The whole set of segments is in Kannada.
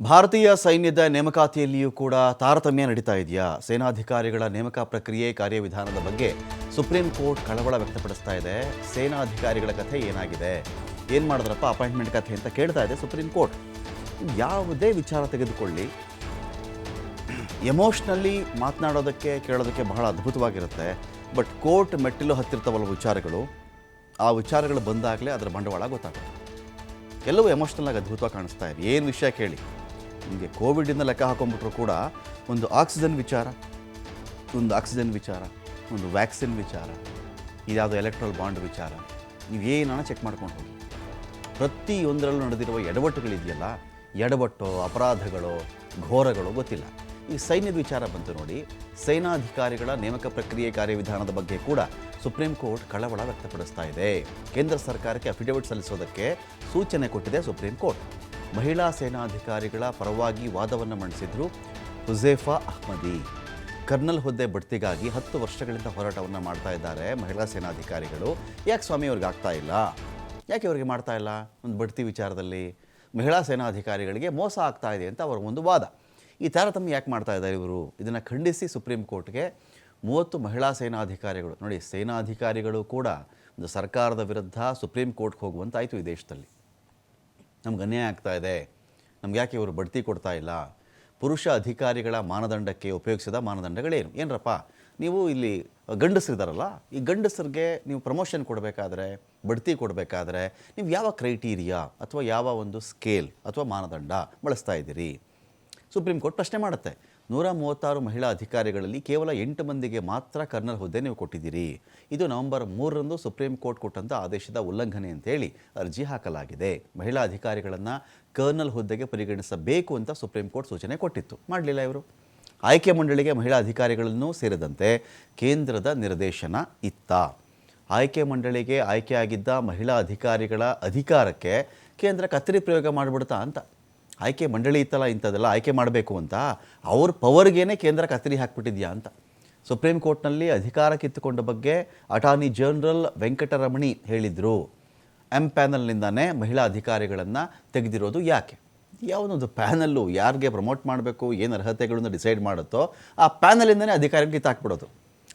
ಭಾರತೀಯ ಸೈನ್ಯದ ನೇಮಕಾತಿಯಲ್ಲಿಯೂ ಕೂಡ ತಾರತಮ್ಯ ನಡೀತಾ ಇದೆಯಾ? ಸೇನಾಧಿಕಾರಿಗಳ ನೇಮಕ ಪ್ರಕ್ರಿಯೆ ಕಾರ್ಯವಿಧಾನದ ಬಗ್ಗೆ ಸುಪ್ರೀಂ ಕೋರ್ಟ್ ಕಳವಳ ವ್ಯಕ್ತಪಡಿಸ್ತಾ ಇದೆ. ಸೇನಾಧಿಕಾರಿಗಳ ಕಥೆ ಏನಾಗಿದೆ? ಏನು ಮಾಡಿದ್ರಪ್ಪ ಅಪಾಯಿಂಟ್ಮೆಂಟ್ ಕಥೆ ಅಂತ ಕೇಳ್ತಾ ಇದೆ ಸುಪ್ರೀಂ ಕೋರ್ಟ್. ಯಾವುದೇ ವಿಚಾರ ತೆಗೆದುಕೊಳ್ಳಿ. ಎಮೋಷ್ನಲ್ಲಿ ಮಾತನಾಡೋದಕ್ಕೆ, ಕೇಳೋದಕ್ಕೆ ಬಹಳ ಅದ್ಭುತವಾಗಿರುತ್ತೆ. ಬಟ್ ಕೋರ್ಟ್ ಮೆಟ್ಟಿಲು ಹತ್ತಿರ್ತವಲ್ಲ ವಿಚಾರಗಳು, ಆ ವಿಚಾರಗಳು ಬಂದಾಗಲೇ ಅದರ ಬಂಡವಾಳ ಗೊತ್ತಾಗುತ್ತೆ. ಎಲ್ಲವೂ ಎಮೋಷ್ನಲ್ ಆಗಿ ಅದ್ಭುತವಾಗಿ ಕಾಣಿಸ್ತಾ ಇದೆ. ಏನು ವಿಷಯ ಕೇಳಿ? ನಿಮಗೆ ಕೋವಿಡಿಂದ ಲೆಕ್ಕ ಹಾಕೊಂಡ್ಬಿಟ್ರು ಕೂಡ ಒಂದು ಆಕ್ಸಿಜನ್ ವಿಚಾರ, ಒಂದು ಆಕ್ಸಿಜನ್ ವಿಚಾರ, ಒಂದು ವ್ಯಾಕ್ಸಿನ್ ವಿಚಾರ, ಇದ್ಯಾವುದು ಎಲೆಕ್ಟ್ರಲ್ ಬಾಂಡ್ ವಿಚಾರ ನೀವೇನಾನ ಚೆಕ್ ಮಾಡ್ಕೊಂಡು ಹೋಗಿ. ಪ್ರತಿಯೊಂದರಲ್ಲೂ ನಡೆದಿರುವ ಎಡವಟ್ಟುಗಳಿದೆಯಲ್ಲ, ಎಡವಟ್ಟು, ಅಪರಾಧಗಳು, ಘೋರಗಳು ಗೊತ್ತಿಲ್ಲ. ಈ ಸೈನ್ಯದ ವಿಚಾರ ಬಂತು ನೋಡಿ, ಸೇನಾಧಿಕಾರಿಗಳ ನೇಮಕ ಪ್ರಕ್ರಿಯೆ ಕಾರ್ಯವಿಧಾನದ ಬಗ್ಗೆ ಕೂಡ ಸುಪ್ರೀಂ ಕೋರ್ಟ್ ಕಳವಳ ವ್ಯಕ್ತಪಡಿಸ್ತಾ ಇದೆ. ಕೇಂದ್ರ ಸರ್ಕಾರಕ್ಕೆ ಅಫಿಡವಿಟ್ ಸಲ್ಲಿಸೋದಕ್ಕೆ ಸೂಚನೆ ಕೊಟ್ಟಿದೆ ಸುಪ್ರೀಂ ಕೋರ್ಟ್. ಮಹಿಳಾ ಸೇನಾಧಿಕಾರಿಗಳ ಪರವಾಗಿ ವಾದವನ್ನು ಮಂಡಿಸಿದ್ರು ಹುಜೇಫಾ ಅಹ್ಮದಿ. ಕರ್ನಲ್ ಹುದ್ದೆ ಬಡ್ತಿಗಾಗಿ ಹತ್ತು ವರ್ಷಗಳಿಂದ ಹೋರಾಟವನ್ನು ಮಾಡ್ತಾ ಇದ್ದಾರೆ ಮಹಿಳಾ ಸೇನಾಧಿಕಾರಿಗಳು. ಯಾಕೆ ಸ್ವಾಮಿ ಅವ್ರಿಗೆ ಆಗ್ತಾ ಇಲ್ಲ? ಯಾಕೆ ಅವ್ರಿಗೆ ಮಾಡ್ತಾ ಇಲ್ಲ? ಒಂದು ಬಡ್ತಿ ವಿಚಾರದಲ್ಲಿ ಮಹಿಳಾ ಸೇನಾಧಿಕಾರಿಗಳಿಗೆ ಮೋಸ ಆಗ್ತಾ ಇದೆ ಅಂತ ಅವರ ಒಂದು ವಾದ. ಈ ತಾರತಮ್ಯ ಯಾಕೆ ಮಾಡ್ತಾ ಇದ್ದಾರೆ ಇವರು? ಇದನ್ನು ಖಂಡಿಸಿ ಸುಪ್ರೀಂ ಕೋರ್ಟ್ಗೆ ಮೂವತ್ತು ಮಹಿಳಾ ಸೇನಾಧಿಕಾರಿಗಳು, ನೋಡಿ ಸೇನಾಧಿಕಾರಿಗಳು ಕೂಡ ಒಂದು ಸರ್ಕಾರದ ವಿರುದ್ಧ ಸುಪ್ರೀಂ ಕೋರ್ಟ್ಗೆ ಹೋಗುವಂತಾಯಿತು ಈ ದೇಶದಲ್ಲಿ. ನಮ್ಗೆ ಅನ್ಯಾಯ ಆಗ್ತಾ ಇದೆ. ನಮ್ಗೆ ಯಾಕೆ ಇವರು ಬಡ್ತಿ ಕೊಡ್ತಾ ಇಲ್ಲ? ಪುರುಷ ಅಧಿಕಾರಿಗಳ ಮಾನದಂಡಕ್ಕೆ ಉಪಯೋಗಿಸಿದ ಮಾನದಂಡಗಳೇನು? ಏನರಪ್ಪ, ನೀವು ಇಲ್ಲಿ ಗಂಡಸರಿದಾರಲ್ಲ, ಈ ಗಂಡಸರಿಗೆ ನೀವು ಪ್ರಮೋಷನ್ ಕೊಡಬೇಕಾದ್ರೆ, ಬಡ್ತಿ ಕೊಡಬೇಕಾದ್ರೆ ನೀವು ಯಾವ ಕ್ರೈಟೀರಿಯಾ ಅಥವಾ ಯಾವ ಒಂದು ಸ್ಕೇಲ್ ಅಥವಾ ಮಾನದಂಡ ಬಳಸ್ತಾ ಇದ್ದೀರಿ? ಸುಪ್ರೀಂ ಕೋರ್ಟ್ ಪ್ರಶ್ನೆ ಮಾಡುತ್ತೆ. ನೂರ ಮೂವತ್ತಾರು ಮಹಿಳಾ ಅಧಿಕಾರಿಗಳಲ್ಲಿ ಕೇವಲ ಎಂಟು ಮಂದಿಗೆ ಮಾತ್ರ ಕರ್ನಲ್ ಹುದ್ದೆ ನೀವು ಕೊಟ್ಟಿದ್ದೀರಿ. ಇದು ನವೆಂಬರ್ ಮೂರರಂದು ಸುಪ್ರೀಂ ಕೋರ್ಟ್ ಕೊಟ್ಟಂಥ ಆದೇಶದ ಉಲ್ಲಂಘನೆ ಅಂತೇಳಿ ಅರ್ಜಿ ಹಾಕಲಾಗಿದೆ. ಮಹಿಳಾ ಅಧಿಕಾರಿಗಳನ್ನು ಕರ್ನಲ್ ಹುದ್ದೆಗೆ ಪರಿಗಣಿಸಬೇಕು ಅಂತ ಸುಪ್ರೀಂ ಕೋರ್ಟ್ ಸೂಚನೆ ಕೊಟ್ಟಿತ್ತು. ಮಾಡಲಿಲ್ಲ ಇವರು? ಆಯ್ಕೆ ಮಂಡಳಿಗೆ ಮಹಿಳಾ ಅಧಿಕಾರಿಗಳನ್ನು ಸೇರಿದಂತೆ ಕೇಂದ್ರದ ನಿರ್ದೇಶನ ಇತ್ತ. ಆಯ್ಕೆ ಮಂಡಳಿಗೆ ಆಯ್ಕೆಯಾಗಿದ್ದ ಮಹಿಳಾ ಅಧಿಕಾರಿಗಳ ಅಧಿಕಾರಕ್ಕೆ ಕೇಂದ್ರ ಕತ್ತರಿ ಪ್ರಯೋಗ ಮಾಡಿಬಿಡ್ತಾ ಅಂತ. ಆಯ್ಕೆ ಮಂಡಳಿ ಇತ್ತಲ್ಲ ಇಂಥದ್ದೆಲ್ಲ ಆಯ್ಕೆ ಮಾಡಬೇಕು ಅಂತ ಅವ್ರ ಪವರ್ಗೇನೆ ಕೇಂದ್ರ ಕತ್ತರಿ ಹಾಕ್ಬಿಟ್ಟಿದ್ಯಾ ಅಂತ. ಸುಪ್ರೀಂ ಕೋರ್ಟ್ನಲ್ಲಿ ಅಧಿಕಾರ ಕಿತ್ತುಕೊಂಡ ಬಗ್ಗೆ ಅಟಾರ್ನಿ ಜನರಲ್ ವೆಂಕಟರಮಣಿ ಹೇಳಿದರು. ಎಂ ಪ್ಯಾನಲ್ನಿಂದಾನೇ ಮಹಿಳಾ ಅಧಿಕಾರಿಗಳನ್ನು ತೆಗೆದಿರೋದು ಯಾಕೆ? ಯಾವುದೊಂದು ಪ್ಯಾನಲ್ಲು ಯಾರಿಗೆ ಪ್ರಮೋಟ್ ಮಾಡಬೇಕು, ಏನು ಅರ್ಹತೆಗಳನ್ನು ಡಿಸೈಡ್ ಮಾಡುತ್ತೋ ಆ ಪ್ಯಾನಲಿಂದನೇ ಅಧಿಕಾರಿಗಳು ಕಿತ್ತಾಕ್ಬಿಡೋದು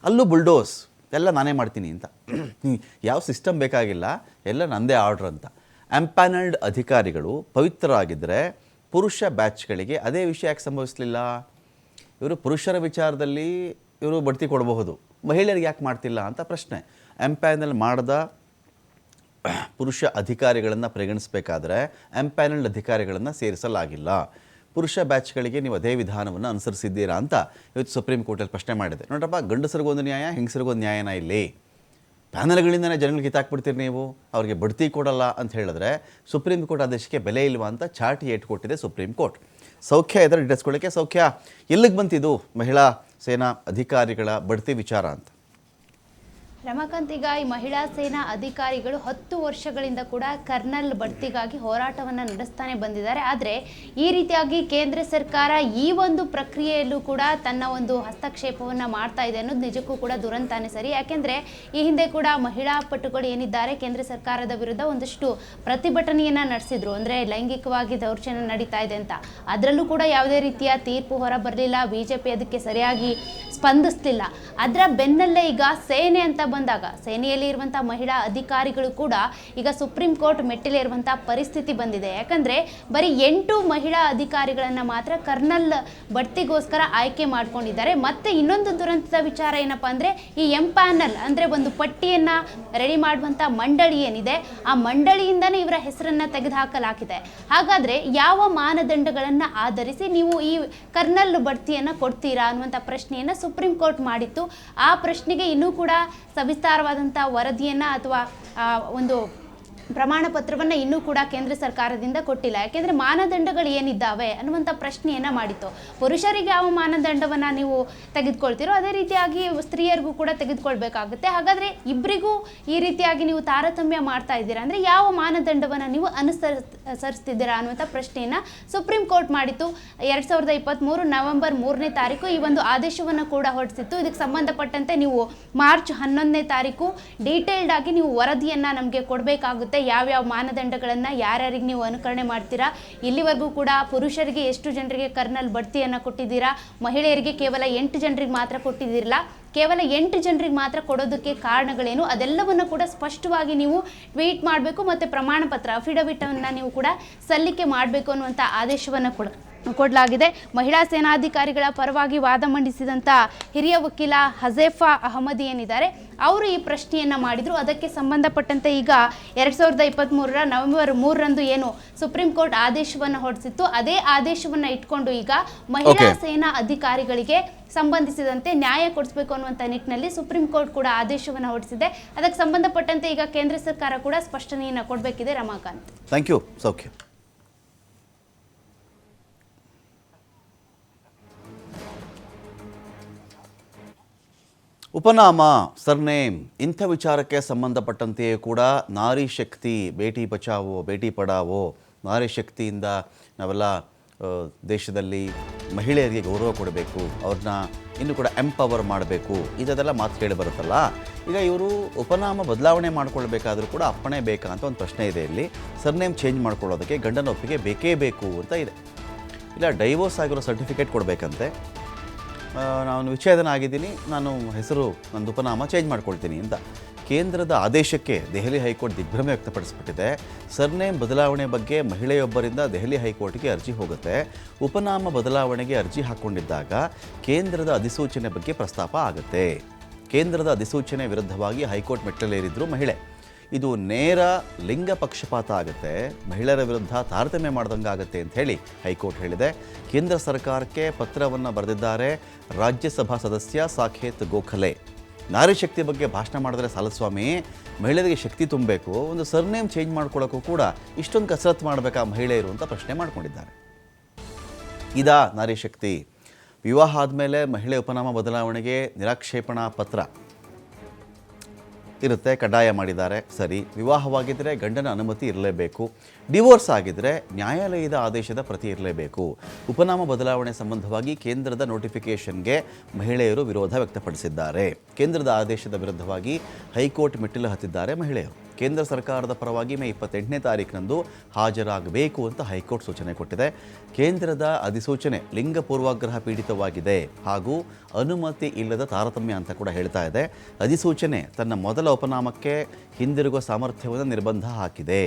ಅಲ್ಲೂ ಬುಲ್ಡೋಸ್ ಎಲ್ಲ ನಾನೇ ಮಾಡ್ತೀನಿ ಅಂತ. ಯಾವ ಸಿಸ್ಟಮ್ ಬೇಕಾಗಿಲ್ಲ, ಎಲ್ಲ ನಂದೇ ಆರ್ಡ್ರ್ ಅಂತ. ಎಂಪ್ಯಾನಲ್ಡ್ ಅಧಿಕಾರಿಗಳು ಪವಿತ್ರರಾಗಿದ್ದರೆ ಪುರುಷ ಬ್ಯಾಚ್ಗಳಿಗೆ ಅದೇ ವಿಷಯ ಯಾಕೆ ಸಂಭವಿಸಲಿಲ್ಲ? ಇವರು ಪುರುಷರ ವಿಚಾರದಲ್ಲಿ ಇವರು ಬಡ್ತಿ ಕೊಡಬಹುದು. ಮಹಿಳೆಯರಿಗೆ ಯಾಕೆ ಮಾಡ್ತಿಲ್ಲ ಅಂತ ಪ್ರಶ್ನೆ. ಎಂಪ್ಯಾನಲ್ ಮಾಡಿದ ಪುರುಷ ಅಧಿಕಾರಿಗಳನ್ನು ಪರಿಗಣಿಸಬೇಕಾದ್ರೆ ಎಂಪ್ಯಾನಲ್ಡ್ ಅಧಿಕಾರಿಗಳನ್ನು ಸೇರಿಸಲಾಗಿಲ್ಲ. ಪುರುಷ ಬ್ಯಾಚ್ಗಳಿಗೆ ನೀವು ಅದೇ ವಿಧಾನವನ್ನು ಅನುಸರಿಸಿದ್ದೀರಾ ಅಂತ ಇವತ್ತು ಸುಪ್ರೀಂ ಕೋರ್ಟಲ್ಲಿ ಪ್ರಶ್ನೆ ಮಾಡಿದೆ. ನೋಡ್ರಪ್ಪ, ಗಂಡಸರಿಗೊಂದು ನ್ಯಾಯ, ಹೆಂಗಸರಿಗೊಂದು ನ್ಯಾಯನ ಇಲ್ಲಿ? ಪ್ಯಾನಲ್ಗಳಿಂದನೇ ಜನಗಳಿಗೆ ಕಿತ್ತಾಕ್ಬಿಡ್ತೀರಿ ನೀವು? ಅವರಿಗೆ ಬಡ್ತಿ ಕೊಡಲ್ಲ ಅಂತ ಹೇಳಿದ್ರೆ ಸುಪ್ರೀಂ ಕೋರ್ಟ್ ಆದೇಶಕ್ಕೆ ಬೆಲೆ ಇಲ್ವಾ ಅಂತ ಚಾಟಿ ಏಟ್ ಕೊಟ್ಟಿದೆ ಸುಪ್ರೀಂ ಕೋರ್ಟ್. ಸೌಖ್ಯ ಇದರ ಡಿಟೇಲ್ಸ್ಕೊಳ್ಳೋಕ್ಕೆ ಸೌಖ್ಯ. ಎಲ್ಲಿಗೆ ಬಂತಿದ್ದು ಮಹಿಳಾ ಸೇನಾ ಅಧಿಕಾರಿಗಳ ಬಡ್ತಿ ವಿಚಾರ ಅಂತ? ರಮಾಕಾಂತ್ ಮಹಿಳಾ ಸೇನಾ ಅಧಿಕಾರಿಗಳು ಹತ್ತು ವರ್ಷಗಳಿಂದ ಕೂಡ ಕರ್ನಲ್ ಬಡ್ತಿಗಾಗಿ ಹೋರಾಟವನ್ನು ನಡೆಸ್ತಾನೆ ಬಂದಿದ್ದಾರೆ. ಆದರೆ ಈ ರೀತಿಯಾಗಿ ಕೇಂದ್ರ ಸರ್ಕಾರ ಈ ಒಂದು ಪ್ರಕ್ರಿಯೆಯಲ್ಲೂ ಕೂಡ ತನ್ನ ಒಂದು ಹಸ್ತಕ್ಷೇಪವನ್ನು ಮಾಡ್ತಾ ಇದೆ ಅನ್ನೋದು ನಿಜಕ್ಕೂ ಕೂಡ ದುರಂತಾನೆ ಸರಿ. ಯಾಕೆಂದರೆ ಈ ಹಿಂದೆ ಕೂಡ ಮಹಿಳಾ ಪಟುಗಳು ಏನಿದ್ದಾರೆ, ಕೇಂದ್ರ ಸರ್ಕಾರದ ವಿರುದ್ಧ ಒಂದಷ್ಟು ಪ್ರತಿಭಟನೆಯನ್ನು ನಡೆಸಿದ್ರು. ಅಂದರೆ ಲೈಂಗಿಕವಾಗಿ ದೌರ್ಜನ್ಯ ನಡೀತಾ ಇದೆ ಅಂತ. ಅದರಲ್ಲೂ ಕೂಡ ಯಾವುದೇ ರೀತಿಯ ತೀರ್ಪು ಹೊರ ಬರಲಿಲ್ಲ ಬಿ ಜೆ ಅದಕ್ಕೆ ಸರಿಯಾಗಿ ಸ್ಪಂದಿಸ್ತಿಲ್ಲ. ಅದರ ಬೆನ್ನಲ್ಲೇ ಈಗ ಸೇನೆ ಅಂತ ಬಂದಾಗ ಸೇನೆಯಲ್ಲಿ ಇರುವಂಥ ಮಹಿಳಾ ಅಧಿಕಾರಿಗಳು ಕೂಡ ಈಗ ಸುಪ್ರೀಂ ಕೋರ್ಟ್ ಮೆಟ್ಟಿಲೇರುವಂತಹ ಪರಿಸ್ಥಿತಿ ಬಂದಿದೆ. ಯಾಕಂದ್ರೆ ಬರೀ ಎಂಟು ಮಹಿಳಾ ಅಧಿಕಾರಿಗಳನ್ನು ಮಾತ್ರ ಕರ್ನಲ್ ಬಡ್ತಿಗೋಸ್ಕರ ಆಯ್ಕೆ ಮಾಡ್ಕೊಂಡಿದ್ದಾರೆ. ಮತ್ತೆ ಇನ್ನೊಂದು ದುರಂತದ ವಿಚಾರ ಏನಪ್ಪಾ ಅಂದ್ರೆ ಈ ಎಂ ಪ್ಯಾನಲ್ ಅಂದರೆ ಒಂದು ಪಟ್ಟಿಯನ್ನ ರೆಡಿ ಮಾಡುವಂಥ ಮಂಡಳಿ ಏನಿದೆ, ಆ ಮಂಡಳಿಯಿಂದನೇ ಇವರ ಹೆಸರನ್ನು ತೆಗೆದುಹಾಕಲಾಗಿದೆ. ಹಾಗಾದ್ರೆ ಯಾವ ಮಾನದಂಡಗಳನ್ನು ಆಧರಿಸಿ ನೀವು ಈ ಕರ್ನಲ್ ಬಡ್ತಿಯನ್ನ ಕೊಡ್ತೀರಾ ಅನ್ನುವಂತ ಪ್ರಶ್ನೆಯನ್ನ ಸುಪ್ರೀಂ ಕೋರ್ಟ್ ಮಾಡಿತ್ತು. ಆ ಪ್ರಶ್ನೆಗೆ ಇನ್ನೂ ಕೂಡ ಸವಿಸ್ತಾರವಾದಂಥ ವರದಿಯನ್ನು ಅಥವಾ ಒಂದು ಪ್ರಮಾಣ ಪತ್ರವನ್ನು ಇನ್ನೂ ಕೂಡ ಕೇಂದ್ರ ಸರ್ಕಾರದಿಂದ ಕೊಟ್ಟಿಲ್ಲ. ಯಾಕೆಂದರೆ ಮಾನದಂಡಗಳು ಏನಿದ್ದಾವೆ ಅನ್ನುವಂಥ ಪ್ರಶ್ನೆಯನ್ನು ಮಾಡಿತ್ತು. ಪುರುಷರಿಗೆ ಯಾವ ಮಾನದಂಡವನ್ನು ನೀವು ತೆಗೆದುಕೊಳ್ತೀರೋ ಅದೇ ರೀತಿಯಾಗಿ ಸ್ತ್ರೀಯರಿಗೂ ಕೂಡ ತೆಗೆದುಕೊಳ್ಬೇಕಾಗುತ್ತೆ. ಹಾಗಾದರೆ ಇಬ್ಬರಿಗೂ ಈ ರೀತಿಯಾಗಿ ನೀವು ತಾರತಮ್ಯ ಮಾಡ್ತಾ ಇದ್ದೀರಾ? ಅಂದರೆ ಯಾವ ಮಾನದಂಡವನ್ನು ನೀವು ಅನುಸರಿಸ್ತಿದ್ದೀರಾ ಅನ್ನುವಂಥ ಪ್ರಶ್ನೆಯನ್ನು ಸುಪ್ರೀಂ ಕೋರ್ಟ್ ಮಾಡಿತ್ತು. ಎರಡು ಸಾವಿರದ ಇಪ್ಪತ್ತ್ಮೂರು ನವೆಂಬರ್ ಮೂರನೇ ತಾರೀಕು ಈ ಒಂದು ಆದೇಶವನ್ನು ಕೂಡ ಹೊರಡಿಸಿತ್ತು. ಇದಕ್ಕೆ ಸಂಬಂಧಪಟ್ಟಂತೆ ನೀವು ಮಾರ್ಚ್ ಹನ್ನೊಂದನೇ ತಾರೀಕು ಡೀಟೇಲ್ಡ್ ಆಗಿ ನೀವು ವರದಿಯನ್ನು ನಮಗೆ ಕೊಡಬೇಕಾಗುತ್ತೆ. ಇರುತ್ತೆ ಯಾವ್ಯಾವ ಮಾನದಂಡಗಳನ್ನು ಯಾರ್ಯಾರಿಗೆ ನೀವು ಅನುಕರಣೆ ಮಾಡ್ತೀರಾ? ಇಲ್ಲಿವರೆಗೂ ಕೂಡ ಪುರುಷರಿಗೆ ಎಷ್ಟು ಜನರಿಗೆ ಕರ್ನಲ್ ಬಡ್ತಿಯನ್ನು ಕೊಟ್ಟಿದ್ದೀರಾ? ಮಹಿಳೆಯರಿಗೆ ಕೇವಲ ಎಂಟು ಜನರಿಗೆ ಮಾತ್ರ ಕೊಟ್ಟಿದ್ದೀರಲ್ಲ? ಕೇವಲ ಎಂಟು ಜನರಿಗೆ ಮಾತ್ರ ಕೊಡೋದಕ್ಕೆ ಕಾರಣಗಳೇನು? ಅದೆಲ್ಲವನ್ನು ಕೂಡ ಸ್ಪಷ್ಟವಾಗಿ ನೀವು ಟ್ವೀಟ್ ಮಾಡಬೇಕು ಮತ್ತು ಪ್ರಮಾಣ ಪತ್ರ ಅಫಿಡವಿಟನ್ನು ನೀವು ಕೂಡ ಸಲ್ಲಿಕೆ ಮಾಡಬೇಕು ಅನ್ನುವಂಥ ಆದೇಶವನ್ನು ಕೊಡ. ಕೊಡಲಾಗಿದೆ ಮಹಿಳಾ ಸೇನಾಧಿಕಾರಿಗಳ ಪರವಾಗಿ ವಾದ ಮಂಡಿಸಿದಂಥ ಹಿರಿಯ ವಕೀಲ ಹಜೇಫಾ ಅಹಮದ್ ಏನಿದ್ದಾರೆ ಅವರು ಈ ಪ್ರಶ್ನೆಯನ್ನು ಮಾಡಿದರು. ಅದಕ್ಕೆ ಸಂಬಂಧಪಟ್ಟಂತೆ ಈಗ ಎರಡು ಸಾವಿರದ ಇಪ್ಪತ್ತ್ಮೂರರ ನವೆಂಬರ್ ಮೂರರಂದು ಏನು ಸುಪ್ರೀಂ ಕೋರ್ಟ್ ಆದೇಶವನ್ನು ಹೊರಡಿಸಿತ್ತು. ಅದೇ ಆದೇಶವನ್ನು ಇಟ್ಕೊಂಡು ಈಗ ಮಹಿಳಾ ಸೇನಾ ಅಧಿಕಾರಿಗಳಿಗೆ ಸಂಬಂಧಿಸಿದಂತೆ ನ್ಯಾಯ ಕೊಡಿಸಬೇಕು ಅನ್ನುವಂಥ ನಿಟ್ಟಿನಲ್ಲಿ ಸುಪ್ರೀಂ ಕೋರ್ಟ್ ಕೂಡ ಆದೇಶವನ್ನು ಹೊರಡಿಸಿದೆ. ಅದಕ್ಕೆ ಸಂಬಂಧಪಟ್ಟಂತೆ ಈಗ ಕೇಂದ್ರ ಸರ್ಕಾರ ಕೂಡ ಸ್ಪಷ್ಟನೆಯನ್ನು ಕೊಡಬೇಕಿದೆ ರಮಾಕಾಂತ್. ಥ್ಯಾಂಕ್ ಯು ಸೌಖ್ಯ ಉಪನಾಮ, ಸರ್ನೇಮ್ ಇಂಥ ವಿಚಾರಕ್ಕೆ ಸಂಬಂಧಪಟ್ಟಂತೆಯೇ ಕೂಡ ನಾರಿ ಶಕ್ತಿ, ಬೇಟಿ ಬಚಾವೋ, ಬೇಟಿ ಪಡಾವೋ, ನಾರಿ ಶಕ್ತಿಯಿಂದ ನಾವೆಲ್ಲ ದೇಶದಲ್ಲಿ ಮಹಿಳೆಯರಿಗೆ ಗೌರವ ಕೊಡಬೇಕು, ಅವ್ರನ್ನ ಇನ್ನು ಕೂಡ ಎಂಪವರ್ ಮಾಡಬೇಕು ಇದೆಲ್ಲ ಮಾತು ಕೇಳಿ ಬರುತ್ತಲ್ಲ? ಈಗ ಇವರು ಉಪನಾಮ ಬದಲಾವಣೆ ಮಾಡ್ಕೊಳ್ಬೇಕಾದ್ರೂ ಕೂಡ ಅಪ್ಪಣೆ ಬೇಕಾ ಅಂತ ಒಂದು ಪ್ರಶ್ನೆ ಇದೆ ಇಲ್ಲಿ. ಸರ್ನೇಮ್ ಚೇಂಜ್ ಮಾಡ್ಕೊಳ್ಳೋದಕ್ಕೆ ಗಂಡನ ಒಪ್ಪಿಗೆ ಬೇಕೇ ಬೇಕು ಅಂತ ಇದೆ. ಇಲ್ಲ ಡೈವೋರ್ಸ್ ಆಗಿರೋ ಸರ್ಟಿಫಿಕೇಟ್ ಕೊಡಬೇಕಂತೆ. ನಾನು ವಿಚ್ಛೇದನ ಆಗಿದ್ದೀನಿ ನಾನು ಹೆಸರು ನನ್ನ ಉಪನಾಮ ಚೇಂಜ್ ಮಾಡ್ಕೊಳ್ತೀನಿ ಅಂತ ಕೇಂದ್ರದ ಆದೇಶಕ್ಕೆ ದೆಹಲಿ ಹೈಕೋರ್ಟ್ ದಿಗ್ಭ್ರಮೆ ವ್ಯಕ್ತಪಡಿಸಿಬಿಟ್ಟಿದೆ. ಸರ್ನೇಮ್ ಬದಲಾವಣೆ ಬಗ್ಗೆ ಮಹಿಳೆಯೊಬ್ಬರಿಂದ ದೆಹಲಿ ಹೈಕೋರ್ಟ್ಗೆ ಅರ್ಜಿ ಹೋಗುತ್ತೆ. ಉಪನಾಮ ಬದಲಾವಣೆಗೆ ಅರ್ಜಿ ಹಾಕ್ಕೊಂಡಿದ್ದಾಗ ಕೇಂದ್ರದ ಅಧಿಸೂಚನೆ ಬಗ್ಗೆ ಪ್ರಸ್ತಾಪ ಆಗುತ್ತೆ. ಕೇಂದ್ರದ ಅಧಿಸೂಚನೆ ವಿರುದ್ಧವಾಗಿ ಹೈಕೋರ್ಟ್ ಮೆಟ್ಟಲೇರಿದ್ರು ಮಹಿಳೆ. ಇದು ನೇರ ಲಿಂಗ ಪಕ್ಷಪಾತ ಆಗುತ್ತೆ, ಮಹಿಳೆಯರ ವಿರುದ್ಧ ತಾರತಮ್ಯ ಮಾಡ್ದಂಗೆ ಆಗುತ್ತೆ ಅಂತ ಹೇಳಿ ಹೈಕೋರ್ಟ್ ಹೇಳಿದೆ. ಕೇಂದ್ರ ಸರ್ಕಾರಕ್ಕೆ ಪತ್ರವನ್ನು ಬರೆದಿದ್ದಾರೆ. ರಾಜ್ಯಸಭಾ ಸದಸ್ಯ ಸಾಕೇತ್ ಗೋಖಲೆ. ನಾರಿ ಶಕ್ತಿ ಬಗ್ಗೆ ಭಾಷಣ ಮಾಡಿದ್ರೆ ಸಾಲಸ್ವಾಮಿ ಮಹಿಳೆಯರಿಗೆ ಶಕ್ತಿ ತುಂಬಬೇಕು, ಒಂದು ಸರ್ನೇಮ್ ಚೇಂಜ್ ಮಾಡ್ಕೊಳ್ಳೋಕ್ಕೂ ಕೂಡ ಇಷ್ಟೊಂದು ಕಸರತ್ತು ಮಾಡಬೇಕಾ ಮಹಿಳೆಯರು ಅಂತ ಪ್ರಶ್ನೆ ಮಾಡ್ಕೊಂಡಿದ್ದಾರೆ. ಇದಾ ನಾರಿ ಶಕ್ತಿ. ವಿವಾಹ ಆದಮೇಲೆ ಮಹಿಳೆ ಉಪನಾಮ ಬದಲಾವಣೆಗೆ ನಿರಾಕ್ಷೇಪಣಾ ಪತ್ರ. ಇರುತ್ತೆ ಕಡ್ಡಾಯ ಮಾಡಿದ್ದಾರೆ. ಸರಿ ವಿವಾಹವಾಗಿದ್ದರೆ ಗಂಡನ ಅನುಮತಿ ಇರಲೇಬೇಕು. ಡಿವೋರ್ಸ್ ಆಗಿದ್ದರೆ ನ್ಯಾಯಾಲಯದ ಆದೇಶದ ಪ್ರತಿ ಇರಲೇಬೇಕು. ಉಪನಾಮ ಬದಲಾವಣೆ ಸಂಬಂಧವಾಗಿ ಕೇಂದ್ರದ ನೋಟಿಫಿಕೇಷನ್ಗೆ ಮಹಿಳೆಯರು ವಿರೋಧ ವ್ಯಕ್ತಪಡಿಸಿದ್ದಾರೆ. ಕೇಂದ್ರದ ಆದೇಶದ ವಿರುದ್ಧವಾಗಿ ಹೈಕೋರ್ಟ್ ಮೆಟ್ಟಿಲು ಹತ್ತಿದ್ದಾರೆ ಮಹಿಳೆಯರು. ಕೇಂದ್ರ ಸರ್ಕಾರದ ಪರವಾಗಿ ಮೇ ಇಪ್ಪತ್ತೆಂಟನೇ ತಾರೀಕಿನಂದು ಹಾಜರಾಗಬೇಕು ಅಂತ ಹೈಕೋರ್ಟ್ ಸೂಚನೆ ಕೊಟ್ಟಿದೆ. ಕೇಂದ್ರದ ಅಧಿಸೂಚನೆ ಲಿಂಗ ಪೂರ್ವಾಗ್ರಹ ಪೀಡಿತವಾಗಿದೆ ಹಾಗೂ ಅನುಮತಿ ಇಲ್ಲದ ತಾರತಮ್ಯ ಅಂತ ಕೂಡ ಹೇಳ್ತಾ ಇದೆ. ಅಧಿಸೂಚನೆ ತನ್ನ ಮೊದಲ ಉಪನಾಮಕ್ಕೆ ಹಿಂದಿರುಗುವ ಸಾಮರ್ಥ್ಯವನ್ನು ನಿರ್ಬಂಧ ಹಾಕಿದೆ.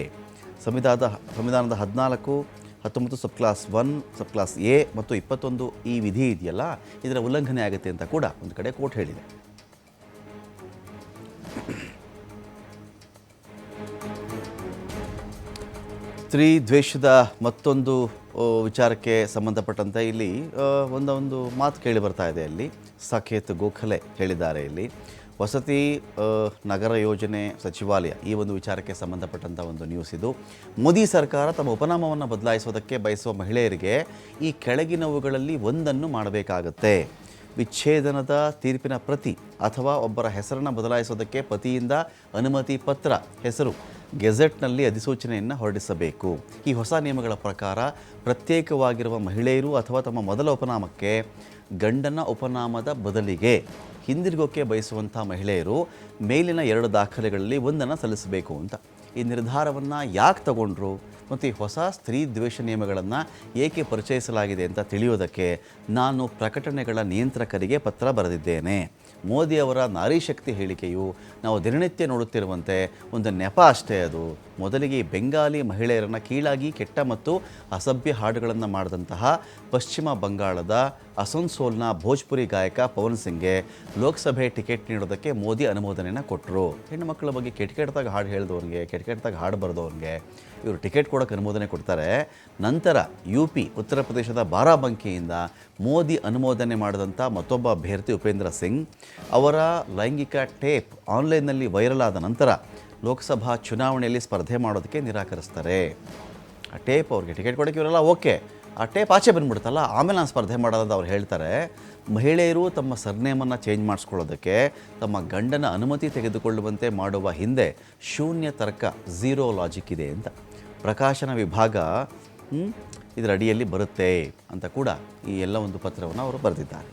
ಸಂವಿಧಾನದ ಸಂವಿಧಾನದ ಹದಿನಾಲ್ಕು, ಹತ್ತೊಂಬತ್ತು sub clause one, sub clause A ಮತ್ತು ಇಪ್ಪತ್ತೊಂದು ಈ ವಿಧಿ ಇದೆಯಲ್ಲ, ಇದರ ಉಲ್ಲಂಘನೆ ಆಗುತ್ತೆ ಅಂತ ಕೂಡ ಒಂದು ಕಡೆ ಕೋರ್ಟ್ ಹೇಳಿದೆ. ಸ್ತ್ರೀ ದ್ವೇಷದ ಮತ್ತೊಂದು ವಿಚಾರಕ್ಕೆ ಸಂಬಂಧಪಟ್ಟಂತೆ ಇಲ್ಲಿ ಒಂದೊಂದು ಮಾತು ಕೇಳಿ ಬರ್ತಾ ಇದೆ ಅಲ್ಲಿ. ಸಾಕೇತ್ ಗೋಖಲೆ ಹೇಳಿದ್ದಾರೆ ಇಲ್ಲಿ. ವಸತಿ ನಗರ ಯೋಜನೆ ಸಚಿವಾಲಯ ಈ ಒಂದು ವಿಚಾರಕ್ಕೆ ಸಂಬಂಧಪಟ್ಟಂಥ ಒಂದು ನ್ಯೂಸ್ ಇದು. ಮೋದಿ ಸರ್ಕಾರ ತಮ್ಮ ಉಪನಾಮವನ್ನು ಬದಲಾಯಿಸೋದಕ್ಕೆ ಬಯಸುವ ಮಹಿಳೆಯರಿಗೆ ಈ ಕೆಳಗಿನವುಗಳಲ್ಲಿ ಒಂದನ್ನು ಮಾಡಬೇಕಾಗತ್ತೆ. ವಿಚ್ಛೇದನದ ತೀರ್ಪಿನ ಪ್ರತಿ ಅಥವಾ ಒಬ್ಬರ ಹೆಸರನ್ನು ಬದಲಾಯಿಸೋದಕ್ಕೆ ಪತಿಯಿಂದ ಅನುಮತಿ ಪತ್ರ, ಹೆಸರು ಗೆಜೆಟ್ನಲ್ಲಿ ಅಧಿಸೂಚನೆಯನ್ನು ಹೊರಡಿಸಬೇಕು. ಈ ಹೊಸ ನಿಯಮಗಳ ಪ್ರಕಾರ ಪ್ರತ್ಯೇಕವಾಗಿರುವ ಮಹಿಳೆಯರು ಅಥವಾ ತಮ್ಮ ಮೊದಲ ಉಪನಾಮಕ್ಕೆ ಗಂಡನ ಉಪನಾಮದ ಬದಲಿಗೆ ಹಿಂದಿರುಗೋಕೆ ಬಯಸುವಂಥ ಮಹಿಳೆಯರು ಮೇಲಿನ ಎರಡು ದಾಖಲೆಗಳಲ್ಲಿ ಒಂದನ್ನು ಸಲ್ಲಿಸಬೇಕು ಅಂತ. ಈ ನಿರ್ಧಾರವನ್ನು ಯಾಕೆ ತಗೊಂಡ್ರು? ಮತ್ತು ಈ ಹೊಸ ಸ್ತ್ರೀ ದ್ವೇಷ ನಿಯಮಗಳನ್ನು ಏಕೆ ಪರಿಚಯಿಸಲಾಗಿದೆ ಅಂತ ತಿಳಿಯೋದಕ್ಕೆ ನಾನು ಪ್ರಕಟಣೆಗಳ ನಿಯಂತ್ರಕರಿಗೆ ಪತ್ರ ಬರೆದಿದ್ದೇನೆ. ಮೋದಿ ಅವರ ನಾರಿ ಶಕ್ತಿ ಹೇಳಿಕೆಯು ನಾವು ದಿನನಿತ್ಯ ನೋಡುತ್ತಿರುವಂತೆ ಒಂದು ನೆಪ ಅಷ್ಟೇ ಅದು. ಮೊದಲಿಗೆ ಬೆಂಗಾಲಿ ಮಹಿಳೆಯರನ್ನು ಕೀಳಾಗಿ, ಕೆಟ್ಟ ಮತ್ತು ಅಸಭ್ಯ ಹಾಡುಗಳನ್ನು ಮಾಡಿದಂತಹ ಪಶ್ಚಿಮ ಬಂಗಾಳದ ಅಸನ್ಸೋಲ್ನ ಭೋಜ್ಪುರಿ ಗಾಯಕ ಪವನ್ ಸಿಂಗ್ಗೆ ಲೋಕಸಭೆ ಟಿಕೆಟ್ ನೀಡೋದಕ್ಕೆ ಮೋದಿ ಅನುಮೋದನೆಯನ್ನು ಕೊಟ್ಟರು ಹೆಣ್ಣು ಮಕ್ಕಳ ಬಗ್ಗೆ ಕೆಟ್ಟ ಕೆಟ್ಟದಾಗ ಹಾಡು ಹೇಳಿದವ್ರಿಗೆ ಕೆಟ್ಟ ಕೆಟ್ಟದಾಗ ಹಾಡು ಬರೆದವ್ರಿಗೆ ಇವರು ಟಿಕೆಟ್ ಕೊಡೋಕೆ ಅನುಮೋದನೆ ಕೊಡ್ತಾರೆ. ನಂತರ ಯು ಪಿ ಉತ್ತರ ಪ್ರದೇಶದ ಬಾರಾಬಂಕಿಯಿಂದ ಮೋದಿ ಅನುಮೋದನೆ ಮಾಡಿದಂಥ ಮತ್ತೊಬ್ಬ ಅಭ್ಯರ್ಥಿ ಉಪೇಂದ್ರ ಸಿಂಗ್ ಅವರ ಲೈಂಗಿಕ ಟೇಪ್ ಆನ್ಲೈನ್ನಲ್ಲಿ ವೈರಲ್ ಆದ ನಂತರ ಲೋಕಸಭಾ ಚುನಾವಣೆಯಲ್ಲಿ ಸ್ಪರ್ಧೆ ಮಾಡೋದಕ್ಕೆ ನಿರಾಕರಿಸ್ತಾರೆ. ಆ ಟೇಪ್ ಅವ್ರಿಗೆ ಟಿಕೆಟ್ ಕೊಡೋಕೆ ಇವರೆಲ್ಲ ಓಕೆ. ಆ ಟೇಪ್ ಆಚೆ ಬಂದ್ಬಿಡುತ್ತಲ್ಲ, ಆಮೇಲೆ ನಾನು ಸ್ಪರ್ಧೆ ಮಾಡೋದಂತ ಅವ್ರು ಹೇಳ್ತಾರೆ. ಮಹಿಳೆಯರು ತಮ್ಮ ಸರ್ನೇಮನ್ನು ಚೇಂಜ್ ಮಾಡಿಸ್ಕೊಳ್ಳೋದಕ್ಕೆ, ತಮ್ಮ ಗಂಡನ ಅನುಮತಿ ತೆಗೆದುಕೊಳ್ಳುವಂತೆ ಮಾಡುವ ಹಿಂದೆ ಶೂನ್ಯ ತರ್ಕ, ಝೀರೋ ಲಾಜಿಕ್ ಇದೆ ಅಂತ. ಪ್ರಕಾಶನ ವಿಭಾಗ ಇದರ ಅಡಿಯಲ್ಲಿ ಬರುತ್ತೆ ಅಂತ ಕೂಡ ಈ ಎಲ್ಲ ಒಂದು ಪತ್ರವನ್ನು ಅವರು ಬರೆದಿದ್ದಾರೆ.